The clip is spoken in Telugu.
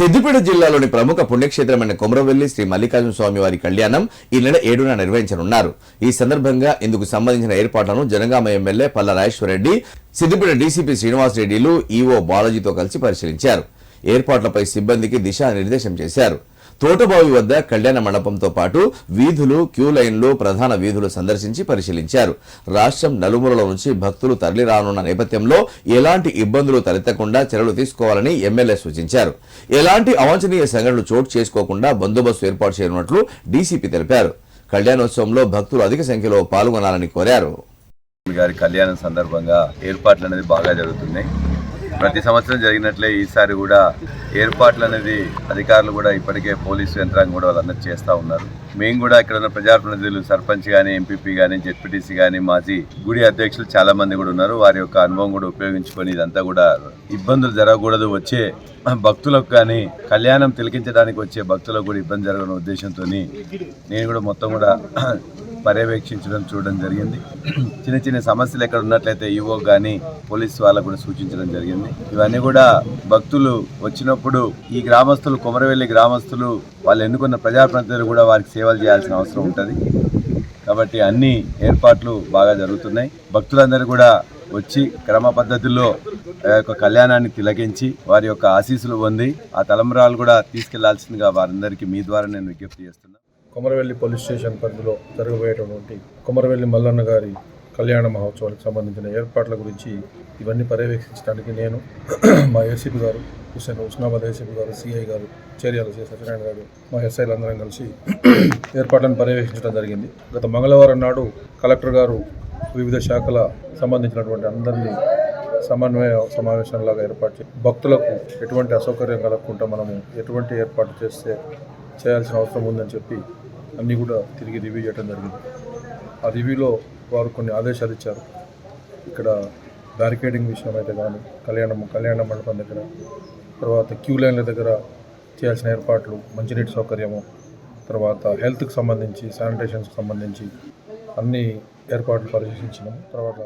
సిద్దిపేట జిల్లాలోని ప్రముఖ పుణ్యక్షేత్రమైన కొమరవెల్లి శ్రీ మల్లికార్జున స్వామి వారి కళ్యాణం ఈ నెల ఏడున నిర్వహించనున్నారు. ఈ సందర్భంగా ఇందుకు సంబంధించిన ఏర్పాట్లను జనగామ ఎమ్మెల్యే పల్ల రాజేశ్వరరెడ్డి సిద్దిపేట డీసీపీ శ్రీనివాసరెడ్డిలు ఈవో బాలాజీతో కలిసి పరిశీలించారు. ఏర్పాట్లపై సిబ్బందికి దిశానిర్దేశం చేశారు. తోటబావి వద్ద కళ్యాణ మండపంతో పాటు వీధులు క్యూ లైన్లు ప్రధాన వీధులు సందర్శించి పరిశీలించారు. రాష్ట్రం నలుమూలల నుంచి భక్తులు తరలి రానున్న నేపథ్యంలో ఎలాంటి ఇబ్బందులు తలెత్తకుండా చర్యలు తీసుకోవాలని ఎమ్మెల్యే సూచించారు. ఎలాంటి అవాంఛనీయ సంఘటనలు చోటు చేసుకోకుండా బందోబస్తు ఏర్పాటు చేయనున్నట్లు డీసీపీ తెలిపారు. కళ్యాణోత్సవంలో భక్తులు అధిక సంఖ్యలో పాల్గొనాలని కోరారు. గారి కళ్యాణం సందర్భంగా ఏర్పాట్లు అనేది బాగా జరుగుతున్నాయి. ప్రతి సంవత్సరం జరిగినట్లే ఈసారి కూడా ఏర్పాట్లు అనేది అధికారులు కూడా ఇప్పటికే పోలీసు యంత్రాంగం కూడా వాళ్ళందరూ చేస్తూ ఉన్నారు. మేము కూడా ఇక్కడ ఉన్న ప్రజాప్రతినిధులు సర్పంచ్ కానీ ఎంపీపీ కానీ జెడ్పీటీసీ కానీ మాజీ గుడి అధ్యక్షులు చాలా మంది కూడా ఉన్నారు. వారి యొక్క అనుభవం కూడా ఉపయోగించుకొని ఇదంతా కూడా ఇబ్బందులు జరగకూడదు వచ్చే భక్తులకు కానీ కళ్యాణం తిలకించడానికి వచ్చే భక్తులకు కూడా ఇబ్బంది జరగని ఉద్దేశంతో నేను కూడా మొత్తం కూడా పర్యవేక్షించడం చూడడం జరిగింది. చిన్న చిన్న సమస్యలు ఎక్కడ ఉన్నట్లయితే ఈవో కానీ పోలీస్ వాళ్ళకు కూడా సూచించడం జరిగింది. ఇవన్నీ కూడా భక్తులు వచ్చినప్పుడు ఈ గ్రామస్తులు కొమరవెల్లి గ్రామస్తులు వాళ్ళు ఎన్నుకున్న ప్రజాప్రతినిధులు కూడా వారికి సేవలు చేయాల్సిన అవసరం ఉంటుంది. కాబట్టి అన్ని ఏర్పాట్లు బాగా జరుగుతున్నాయి. భక్తులందరూ కూడా వచ్చి క్రమ పద్ధతిలో యొక్క కళ్యాణాన్ని తిలకించి వారి యొక్క ఆశీస్సులు పొంది ఆ తలంబరాలు కూడా తీసుకెళ్ళాల్సిందిగా వారందరికీ మీ ద్వారా నేను విజ్ఞప్తి చేస్తున్నాను కొమరవెల్లి పోలీస్ స్టేషన్ పరిధిలో జరగబోయేటటువంటి కొమరవెల్లి మల్లన్న గారి కళ్యాణ మహోత్సవానికి సంబంధించిన ఏర్పాట్ల గురించి ఇవన్నీ పర్యవేక్షించడానికి నేను మా ఏసీపీ గారు హుసేన్ హుస్నాబాద్ ఏసీపీ గారు సిఐ గారు చేర్యాల సి సత్యనారాయణ గారు మా ఎస్ఐలు అందరం కలిసి ఏర్పాట్లను పర్యవేక్షించడం జరిగింది. గత మంగళవారం నాడు కలెక్టర్ గారు వివిధ శాఖల సంబంధించినటువంటి అందరినీ సమన్వయ సమావేశంలాగా ఏర్పాటు చేసి భక్తులకు ఎటువంటి అసౌకర్యం కలగకుండా మనము ఎటువంటి ఏర్పాటు చేస్తే చేయాల్సిన అవసరం ఉందని చెప్పి అన్నీ కూడా తిరిగి రివ్యూ చేయడం జరిగింది. ఆ రివ్యూలో వారు కొన్ని ఆదేశాలు ఇచ్చారు. ఇక్కడ బ్యారికేడింగ్ విషయం అయితే కానీ కళ్యాణం కళ్యాణ మండపం దగ్గర తర్వాత క్యూ లైన్ల దగ్గర చేయాల్సిన ఏర్పాట్లు మంచినీటి సౌకర్యము తర్వాత హెల్త్కి సంబంధించి శానిటేషన్స్కి సంబంధించి అన్ని ఏర్పాట్లు పరిశీలించినాము. తర్వాత